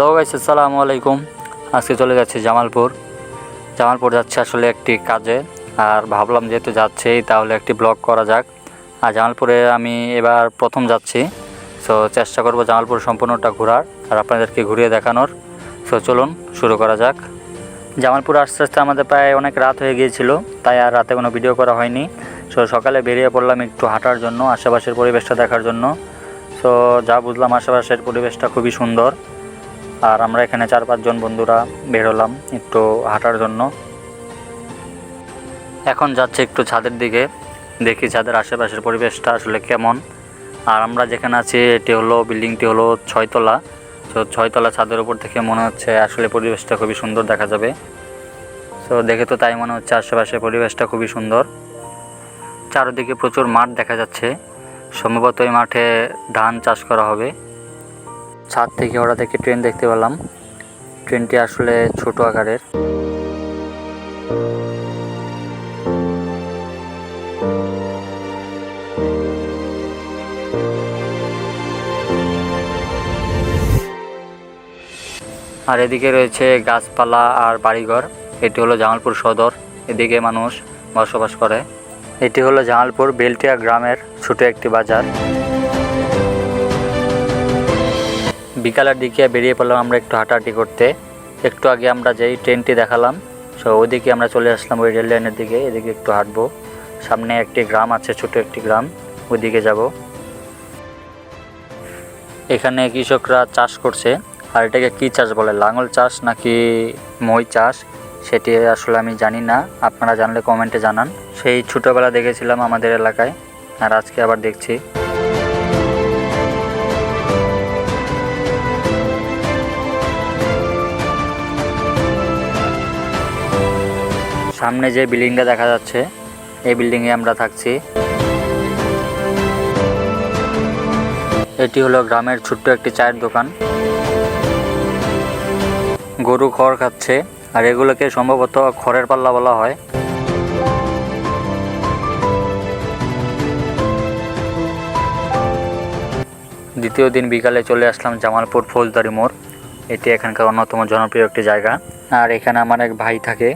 Hello guys, আসসালামু আলাইকুম। আজকে চলে যাচ্ছি জামালপুর। জামালপুর যাচ্ছে আসলে একটি কাজে। আর ভাবলাম যেহেতু যাচ্ছেই তাহলে একটি ব্লগ করা যাক। আর জামালপুরে আমি এবার প্রথম যাচ্ছি। সো চেষ্টা করব জামালপুর সম্পূর্ণটা ঘোরার আর আপনাদেরকে ঘুরিয়ে দেখানোর। সো চলুন, শুরু করা যাক। জামালপুর আস্তে আস্তে আমাদের প্রায় অনেক রাত হয়ে গিয়েছিল, তাই আর রাতে কোনো ভিডিও করা হয়নি। সো সকালে বেরিয়ে পড়লাম একটু হাঁটার জন্য, আশেপাশের পরিবেশটা দেখার জন্য। সো যা বুঝলাম আশেপাশের পরিবেশটা খুবই সুন্দর। আর আমরা এখানে চার পাঁচজন বন্ধুরা বের হলাম একটু হাঁটার জন্য। এখন যাচ্ছে একটু ছাদের দিকে, দেখি ছাদের আশেপাশের পরিবেশটা আসলে কেমন। আর আমরা যেখানে আছি, এটি হলো বিল্ডিংটি হলো ছয়তলা। তো ছয়তলা ছাদের উপর থেকে মনে হচ্ছে আসলে পরিবেশটা খুবই সুন্দর দেখা যাবে। তো দেখে তো তাই মনে হচ্ছে আশেপাশে পরিবেশটা খুবই সুন্দর। চারিদিকে প্রচুর মাঠ দেখা যাচ্ছে। সম্ভবত এই মাঠে ধান চাষ করা হবে। ছাদ থেকে ওরা থেকে ট্রেন দেখতে পেলাম। ট্রেনটি আসলে ছোট আকারের। আর এদিকে রয়েছে গাছপালা আর বাড়িঘর। এটি হলো জামালপুর সদর। এদিকে মানুষ বসবাস করে। এটি হলো জামালপুর বেলটিয়া গ্রামের ছোট একটি বাজার। বিকালের দিকে বেরিয়ে পড়লাম আমরা একটু হাঁটাহাঁটি করতে। একটু আগে আমরা যেই ট্রেনটি দেখালাম সো ওইদিকে আমরা চলে আসলাম ওই রেল লাইনের দিকে, এদিকে একটু হাঁটবো। সামনে একটি গ্রাম আছে, ছোট একটি গ্রাম, ওইদিকে যাব। এখানে কৃষকরা চাষ করছে, আর এটাকে কী চাষ বলে, লাঙল চাষ নাকি মই চাষ? সেটি আসলে আমি জানি না, আপনারা জানলে কমেন্টে জানান। সেই ছোটোবেলা দেখেছিলাম আমাদের এলাকায়, আর আজকে আবার দেখছি। সামনে যে বিল্ডিংটা দেখা যাচ্ছে, এই বিল্ডিংয়ে আমরা থাকছি। এটি হলো গ্রামের ছোট্ট একটি চায়ের দোকান। গরু খড় খাচ্ছে, আর এগুলোকে সম্ভবত খড়ের পাল্লা বলা হয়। দ্বিতীয় দিন বিকালে চলে আসলাম জামালপুর ফৌজদারি মোড়। এটি এখানকার অন্যতম জনপ্রিয় একটি জায়গা। আর এখানে আমার এক ভাই থাকে।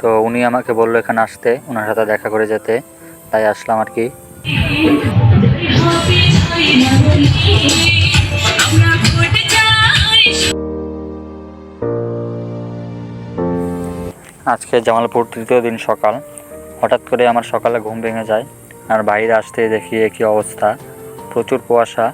তো উনি আমাকে বলল এখানে আসতে ওনার সাথে দেখা করে যেতে, তাই আসলাম আর কি। আজকে জামালপুর তৃতীয় দিন সকাল। হঠাৎ করে আমার সকালে ঘুম ভেঙে যায়, আর বাইরে আসতে দেখি একই অবস্থা। প্রচুর কুয়াশা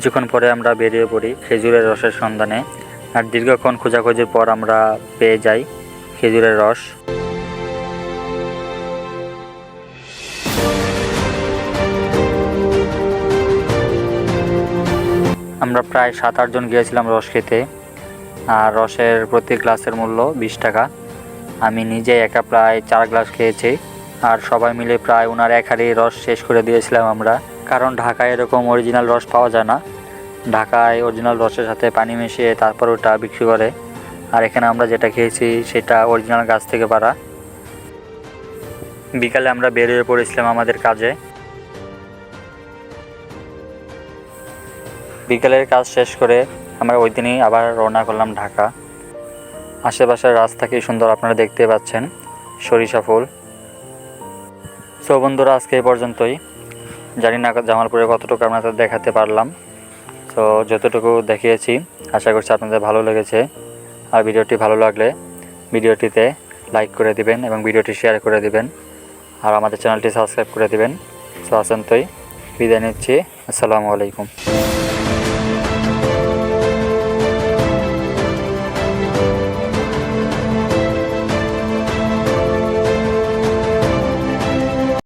কিছুক্ষণ পরে আমরা বেরিয়ে পড়ি খেজুরের রসের সন্ধানে। আর দীর্ঘক্ষণ খোঁজাখুঁজির পর আমরা পেয়ে যাই খেজুরের রস। আমরা প্রায় সাত আটজন গিয়েছিলাম রস খেতে। আর রসের প্রতি গ্লাসের মূল্য বিশ টাকা। আমি নিজে একা প্রায় চার গ্লাস খেয়েছি। আর সবাই মিলে প্রায় ওনার এক হাঁড়ি রস শেষ করে দিয়েছিলাম আমরা। কারণ ঢাকায় এরকম অরিজিনাল রস পাওয়া যায় না। ঢাকায় অরিজিনাল রসের সাথে পানি মিশিয়ে তারপর ওটা বিক্রি করে। আর এখানে আমরা যেটা খেয়েছি, সেটা অরিজিনাল গাছ থেকে পারা। বিকালে আমরা বেরিয়ে পড়েছিলাম আমাদের কাজে। বিকালের কাজ শেষ করে আমরা ওই দিনই আবার রওনা করলাম ঢাকা। আশেপাশের রাস্তা কি সুন্দর আপনারা দেখতে পাচ্ছেন, সরিষা ফুল। সো বন্ধুরা, আজকে এই পর্যন্তই। জানি না জামালপুরে কতটুকু আপনাদের দেখাতে পারলাম। তো যতটুকু দেখিয়েছি, আশা করছি আপনাদের ভালো লেগেছে। আর ভিডিওটি ভালো লাগলে ভিডিওটিতে লাইক করে দিবেন এবং ভিডিওটি শেয়ার করে দিবেন। আর আমাদের চ্যানেলটি সাবস্ক্রাইব করে দিবেন। সো আসন্তই বিদায় নিচ্ছি। আসসালামু আলাইকুম।